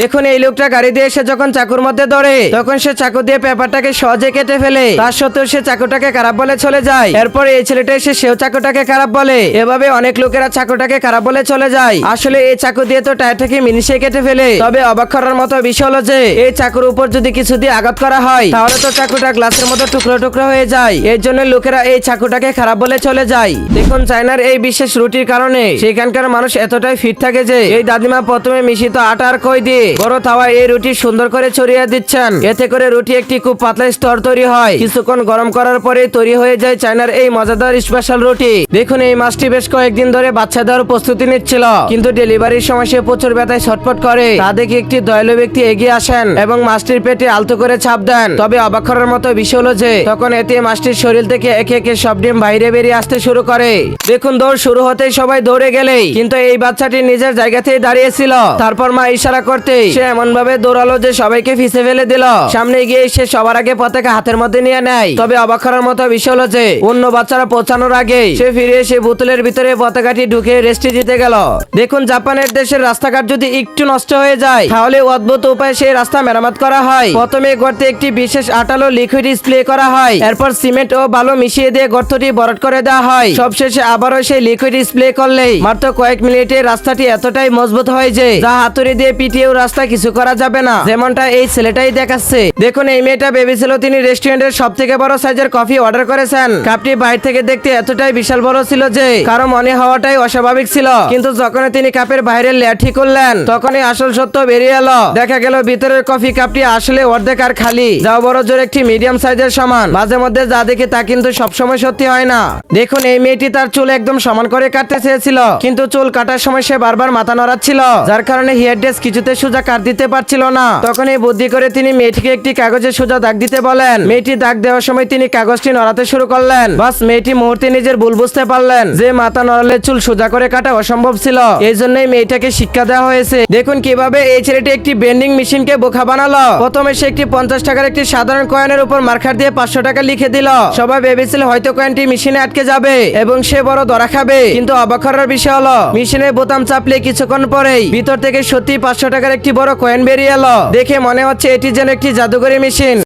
দেখুন, এই লোকটা গাড়ি দিয়ে এসে যখন চাকুর মধ্যে ধরে তখন সে চাকু দিয়ে পেপারটাকে সহজে কেটে ফেলে। তার সত্ত্বেও সে চাকুটাকে খারাপ বলে চলে যায়। এরপর এই ছেলেটা এসে সেও চাকুটাকে খারাপ বলে। এভাবে অনেক লোকেরা চাকুটাকে খারাপ বলে চলে যায়। আসলে এই চাকু দিয়ে তো টায়ারটাকে মিনিশে কেটে ফেলে। তবে অবাক করার মতো বিষয় হলো যে, এই চাকুর উপর যদি কিছু দিয়ে আঘাত করা হয়, তাহলে তো চাকুটা গ্লাসের মতো টুকরো টুকরো হয়ে যায়। এর জন্য লোকেরা এই চাকুটাকে খারাপ বলে চলে যায়। দেখুন, চায়নার এই বিশেষ রুটির কারণে সেখানকার মানুষ এতটাই ফিট থাকে যে, এই দাদিমা প্রথমে মিশিত আটা আর কই দিয়ে বড় তাওয়া এই রুটি সুন্দর করে ছড়িয়ে দিচ্ছেন। এতে করে রুটি একটি খুব পাতলা স্তর তৈরি হয়। কিছুক্ষণ গরম করার পরে তৈরি হয়ে যায় চায়নার এই মজাদার স্পেশাল রুটি। দেখুন, এই মাছটি বেশ কয়েকদিন ধরে বাচ্চা দেওয়ার প্রস্তুতি নিচ্ছিল। কিন্তু ডেলিভারির সময় সে প্রচুর ব্যথায় ছটফট করে। তা দেখে একটি দয়ালু ব্যক্তি এগিয়ে আসেন এবং মাছটির পেটে আলতো করে ছাপ দেন। তবে অবাক করার মতো বিষয় হলো যে, তখন এতে মাছটির শরীর থেকে একে একে সব ডিম বাইরে বেরিয়ে আসতে শুরু করে। দেখুন, দৌড় শুরু হতেই সবাই দৌড়ে গেলেই। কিন্তু এই বাচ্চাটি নিজের জায়গাতেই দাঁড়িয়েছিল। তারপর মা ইশারা করতে সে এমন ভাবে দৌড়ালো যে সবাইকে ফিসে ফেলে দিল। সামনে গিয়ে সে সবার আগে পতাকা হাতের মধ্যে নিয়ে নেয়। তবে অবাক করার মতো বিষয় হলো যে, অন্য বাচ্চারা পৌঁছানোর আগে সে ফিরে এসে বোতলের ভিতরে পতাকাটি ঢুকে রেস্টে দিতে গেল। দেখুন, জাপানের দেশের রাস্তাঘাট যদি একটু নষ্ট হয়ে যায়, তাহলে অদ্ভুত উপায়ে সেই রাস্তা মেরামত করা হয়। প্রথমে গর্তে একটি বিশেষ আটালো লিকুইড স্প্রে করা হয়। এরপর সিমেন্ট ও বালু মিশিয়ে দিয়ে গর্তটি বরট করে দেওয়া হয়। সবশেষে আবারও সেই লিকুইড স্প্রে করলেই মাত্র কয়েক মিনিটে রাস্তাটি এতটাই মজবুত হয় যে, যা হাতুড়ি দিয়ে পিটিয়েও রাস্তা কিছু করা যাবে না। যেমনটা এই ছেলেটাই দেখাচ্ছে। দেখুন, এই মেয়েটা ভেবেছিল তিনি রেস্টুরেন্টের সব থেকে বড় সাইজের কফি অর্ডার করেছেন। কাপটি বাইরে থেকে দেখতে এতটাই বিশাল বড় ছিল যে, কারও মনে হওয়াটাই অস্বাভাবিক ছিল। কিন্তু যখন তিনি কাপের বাইরে ল্যাঠি করলেন তখনই আসল সত্য বেরিয়ে এলো। দেখা গেল, ভিতরের কফি কাপটি আসলে অর্ধেক আর খালি। যাও বড় জোর একটি মিডিয়াম সাইজের সমান। মাঝে মধ্যে যা দেখি তা কিন্তু সবসময় সত্যি হয় না। দেখুন, এই মেয়েটি তার চুল একদম সমান করে কাটতে চেয়েছিল। কিন্তু চুল কাটার সময় সে বারবার মাথা নড়াচ্ছিল, যার কারণে হেয়ার ড্রেস কিছুতে সোজা কাট দিতে পারছিল না। তখন এই বুদ্ধি করে তিনি মেয়েটিকে একটি কাগজে সোজা দাগ দিতে বলেন। মেয়েটি দাগ দেওয়ার সময় তিনি কাগজটি নড়াতে শুরু করলেন। বাস, মেয়েটি মুহূর্তে নিজের ভুল বুঝতে পারলেন যে মাথা নড়ালে চুল সোজা করে কাটা অসম্ভব ছিল। এই জন্যই মেয়েটাকে শিক্ষা দেওয়া হয়েছে। দেখুন কীভাবে এই ছেলেটি একটি বেন্ডিং মেশিনকে বোকা বানালো। প্রথমে সে একটি পঞ্চাশ টাকার একটি সাধারণ কয়েনের উপর মার্কার দিয়ে পাঁচশো টাকা লিখে দিল। সবাই ভেবেছিল হয়তো কয়েনটি মেশিনে আটকে যাবে এবং সে বড় ধরা খাবে। কিন্তু অবাক করার বিষয় হলো মেশিনের বোতাম চাপলে কিছুক্ষণ পরেই ভিতর থেকে সত্যি পাঁচশো টাকার একটি বড় কয়েন বেরিয়ে এলো। দেখে মনে হচ্ছে এটি যেন একটি জাদুঘরি মেশিন।